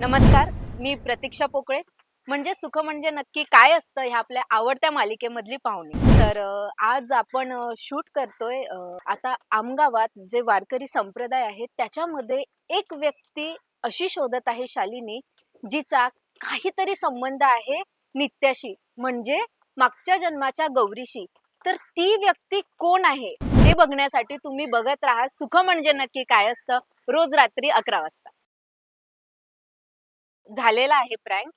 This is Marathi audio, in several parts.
नमस्कार मी प्रतीक्षा पोकळे. म्हणजे सुख म्हणजे नक्की काय असतं ह्या आपल्या आवडत्या मालिकेमधली पाहुणी. तर आज आपण शूट करतोय आता आमगावात जे वारकरी संप्रदाय आहेत त्याच्यामध्ये एक व्यक्ती अशी शोधत आहे शालिनी जिचा काहीतरी संबंध आहे नित्याशी म्हणजे मागच्या जन्माच्या गौरीशी. तर ती व्यक्ती कोण आहे हे बघण्यासाठी तुम्ही बघत राहा. सुख म्हणजे नक्की काय असतं? रोज रात्री अकरा वाजता. झालेला आहे प्रँक.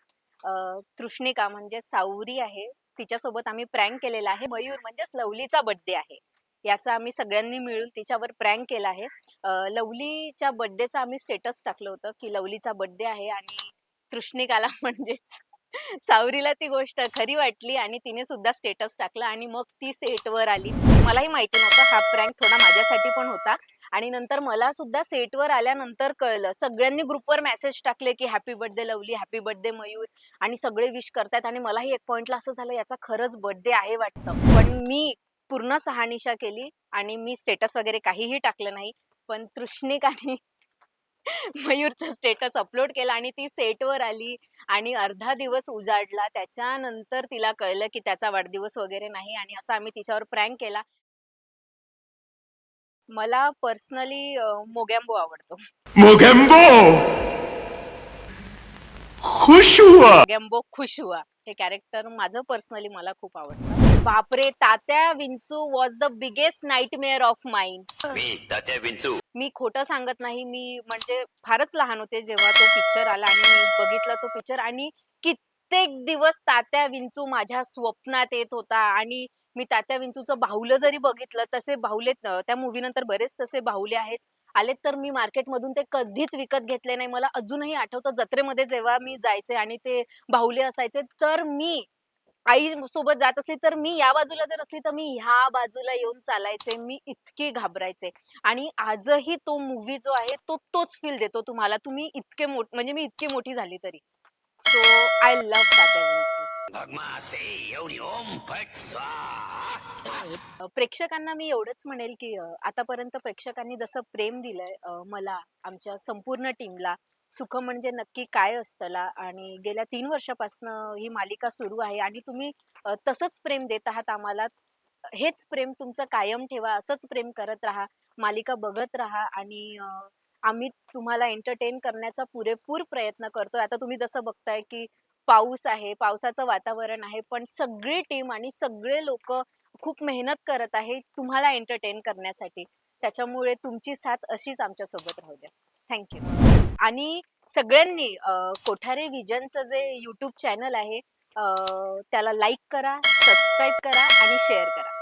तृष्णिका म्हणजे सावरी आहे. तिच्यासोबत आम्ही प्रँक केलेला आहे. मयूर म्हणजेच लवलीचा बर्थडे आहे. याचा आम्ही सगळ्यांनी मिळून तिच्यावर प्रँक केला आहे. लवलीच्या बर्थडेचा आम्ही स्टेटस टाकलं होतं की लवलीचा बर्थडे आहे आणि तृष्णिकाला म्हणजेच सावरीला ती गोष्ट खरी वाटली आणि तिने सुद्धा स्टेटस टाकला आणि मग ती सेटवर आली. मलाही माहिती नव्हतं हा प्रँक थोडा माझ्यासाठी पण होता. आणि नंतर मला सुद्धा सेटवर आल्यानंतर कळलं. सगळ्यांनी ग्रुपवर मेसेज टाकले की happy birthday lovely happy birthday Mayur आणि सगळे विश करतायत आणि मलाही एक पॉइंटला असं झालं याचा खरंच बर्थडे आहे वाटतं. पण मी पूर्ण सहानिशा केली आणि मी स्टेटस वगैरे काहीही टाकलं नाही. पण तृष्णिक आणि मयूरचं स्टेटस अपलोड केला आणि ती सेटवर आली आणि अर्धा दिवस उजाडला. त्याच्यानंतर तिला कळलं की त्याचा वाढदिवस वगैरे नाही आणि असं आम्ही तिच्यावर प्रँक केला. मला पर्सनली मोगॅम्बो आवडतो. मोगेम्बो? खुश हुआ. मोगॅम्बो खुश हुआ. हे कॅरेक्टर माझं पर्सनली मला खूप आवडतं. बापरे Tatya Vinchu was the biggest nightmare of mind मी तात्या विंचू. मी खोटं सांगत नाही मी म्हणजे फारच लहान होते जेव्हा तो पिक्चर आला आणि मी बघितला तो पिक्चर आणि कित्येक दिवस तात्या विंचू माझ्या स्वप्नात येत होता आणि मी तात्या विंचूचं बाहुलं जरी बघितलं तसे बाहुले त्या मूवी नंतर बरेच तसे बाहुले आहेत. आलेत तर मी मार्केटमधून ते कधीच विकत घेतले नाही. मला अजूनही आठवतं जत्रेमध्ये जेव्हा मी जायचे आणि ते बाहुले असायचे तर मी आई सोबत जात असली तर मी या बाजूला जर असली तर मी ह्या बाजूला येऊन चालायचे. मी इतके घाबरायचे. आणि आजही तो मूवी जो आहे तो तोच फील देतो तुम्हाला. तुम्ही इतके मोठ म्हणजे मी इतकी मोठी झाली तरी. सो आय लव्ह तात्या प्रेक्षकांना मी एवढंच म्हणेल की आतापर्यंत प्रेक्षकांनी जसं प्रेम दिलंय मला आमच्या संपूर्ण टीमला सुख म्हणजे नक्की काय असतला आणि गेल्या तीन वर्षापासनं ही मालिका सुरू आहे आणि तुम्ही तसंच प्रेम देत आहात आम्हाला. हेच प्रेम तुमचं कायम ठेवा असंच प्रेम करत राहा मालिका बघत राहा आणि आम्ही तुम्हाला एंटरटेन करण्याचा पुरेपूर प्रयत्न करतोय. आता तुम्ही जसं बघताय की पाऊस आहे पावसाचं वातावरण आहे पण सगळी टीम आणि सगळे लोक खूप मेहनत करत आहे तुम्हाला एंटरटेन करण्यासाठी. त्याच्यामुळे तुमची साथ अशीच आमच्यासोबत राहू द्या. थँक्यू आणि सगळ्यांनी कोठारे विजनचं जे यूट्यूब चॅनल आहे त्याला लाईक करा सबस्क्राईब करा आणि शेअर करा.